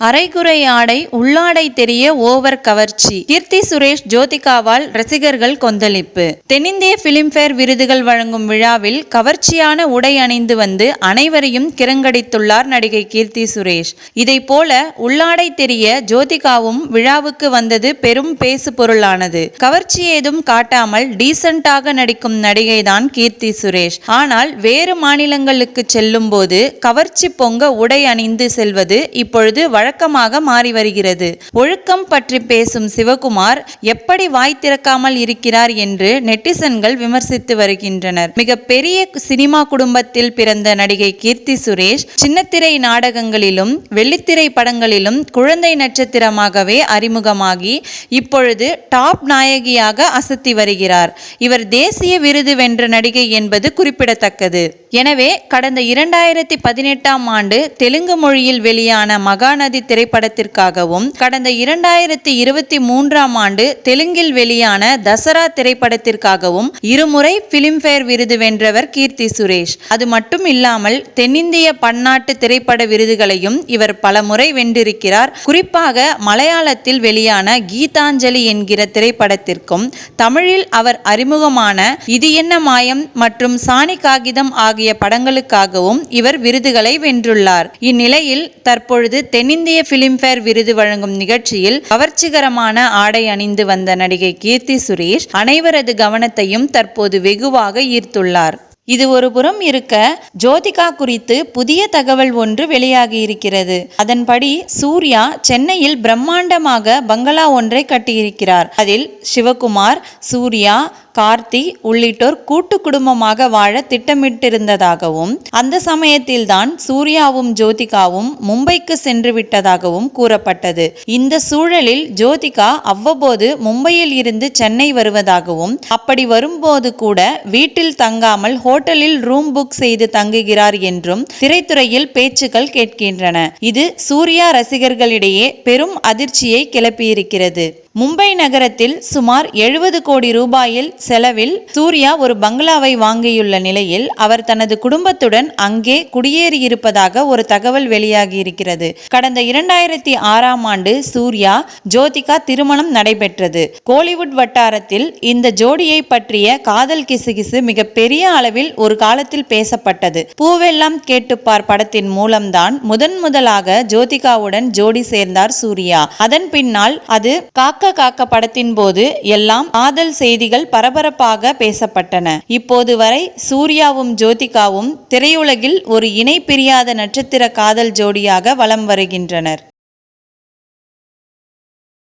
அரைகுறை ஆடை உள்ளாடை தெரிய ஓவர் கவர்ச்சி. கீர்த்தி சுரேஷ் ஜோதிகாவால் ரசிகர்கள் கொந்தளிப்பு. தென்னிந்திய பிலிம்பேர் விருதுகள் வழங்கும் விழாவில் கவர்ச்சியான உடை அணிந்து வந்து அனைவரையும் கிரங்கடித்துள்ளார் நடிகை கீர்த்தி சுரேஷ். இதை போல உள்ளாடை தெரிய ஜோதிகாவும் விழாவுக்கு வந்தது பெரும் பேசு பொருளானது கவர்ச்சி ஏதும் காட்டாமல் டீசென்டாக நடிக்கும் நடிகைதான் கீர்த்தி சுரேஷ். ஆனால் வேறு மாநிலங்களுக்கு செல்லும் போது கவர்ச்சி பொங்க உடை அணிந்து செல்வது இப்பொழுது வழக்கமாக மாறி வருகிறது. ஒழுக்கம் பற்றி பேசும் சிவகுமார் எப்படி வாய் திறக்காமல் இருக்கிறார் என்று நெட்டிசன்கள் விமர்சித்து வருகின்றனர். மிக பெரிய சினிமா குடும்பத்தில் பிறந்த நடிகை கீர்த்தி சுரேஷ் சின்னத்திரை நாடகங்களிலும் வெள்ளித்திரை படங்களிலும் குழந்தை நட்சத்திரமாகவே அறிமுகமாகி இப்பொழுது டாப் நாயகியாக அசத்தி வருகிறார். இவர் தேசிய விருது வென்ற நடிகை என்பது குறிப்பிடத்தக்கது. எனவே கடந்த இரண்டாயிரத்தி பதினெட்டாம் ஆண்டு தெலுங்கு மொழியில் வெளியான மகாநதி திரைப்படத்திற்காகவும் கடந்த இரண்டாயிரத்தி இருபத்தி மூன்றாம் ஆண்டு தெலுங்கில் வெளியான தசரா திரைப்படத்திற்காகவும் இருமுறை பிலிம்பேர் விருது வென்றவர் கீர்த்தி சுரேஷ். அது மட்டும் இல்லாமல் தென்னிந்திய பன்னாட்டு திரைப்பட விருதுகளையும் இவர் பலமுறை வென்றிருக்கிறார். குறிப்பாக மலையாளத்தில் வெளியான கீதாஞ்சலி என்கிற திரைப்படத்திற்கும் தமிழில் அவர் அறிமுகமான இது என்ன மாயம் மற்றும் சாணி காகிதம் ஆகிய படங்களுக்காகவும் இவர் விருதுகளை வென்றுள்ளார். இந்நிலையில் தற்பொழுது தென்னிந்திய பிலிம்பேர் விருது வழங்கும் நிகழ்ச்சியில் கவர்ச்சிகரமான ஆடை அணிந்து வந்த நடிகை கீர்த்தி சுரேஷ் அனைவரது கவனத்தையும் தற்போது வெகுவாக ஈர்த்துள்ளார். இது ஒரு புறம் இருக்க ஜோதிகா குறித்து புதிய தகவல் ஒன்று வெளியாகி இருக்கிறது. அதன்படி சூர்யா சென்னையில் பிரம்மாண்டமாக பங்களா ஒன்றை கட்டியிருக்கிறார். அதில் சிவகுமார் சூர்யா கார்த்தி உள்ளிட்டோர் கூட்டு குடும்பமாக வாழ திட்டமிட்டிருந்ததாகவும் அந்த சமயத்தில்தான் சூர்யாவும் ஜோதிகாவும் மும்பைக்கு சென்று விட்டதாகவும் கூறப்பட்டது. இந்த சூழலில் ஜோதிகா அவ்வப்போது மும்பையில் இருந்து சென்னை வருவதாகவும் அப்படி வரும்போது கூட வீட்டில் தங்காமல் ஹோட்டலில் ரூம் புக் செய்து தங்குகிறார் என்றும் திரைத்துறையில் பேச்சுக்கள் கேட்கின்றன. இது சூர்யா ரசிகர்களிடையே பெரும் அதிர்ச்சியை கிளப்பியிருக்கிறது. மும்பை நகரத்தில் சுமார் எழுபது கோடி ரூபாயில் செலவில் சூர்யா ஒரு பங்களாவை வாங்கியுள்ள நிலையில் அவர் தனது குடும்பத்துடன் அங்கே குடியேறியிருப்பதாக ஒரு தகவல் வெளியாகி இருக்கிறது கடந்த இரண்டாயிரத்தி ஆறாம் ஆண்டு சூர்யா ஜோதிகா திருமணம் நடைபெற்றது. கோலிவுட் வட்டாரத்தில் இந்த ஜோடியை பற்றிய காதல் கிசுகிசு மிக பெரிய அளவில் ஒரு காலத்தில் பேசப்பட்டது. பூவெல்லாம் கேட்டுப்பார் படத்தின் மூலம்தான் முதன் முதலாக ஜோதிகாவுடன் ஜோடி சேர்ந்தார் சூர்யா. அதன் பின்னால் அது காக்க காக்க படத்தின் போது எல்லாம் காதல் செய்திகள் பரபரப்பாக பேசப்பட்டன. இப்போது வரை சூர்யாவும் ஜோதிகாவும் திரையுலகில் ஒரு இணை பிரியாத நட்சத்திர காதல் ஜோடியாக வலம் வருகின்றனர்.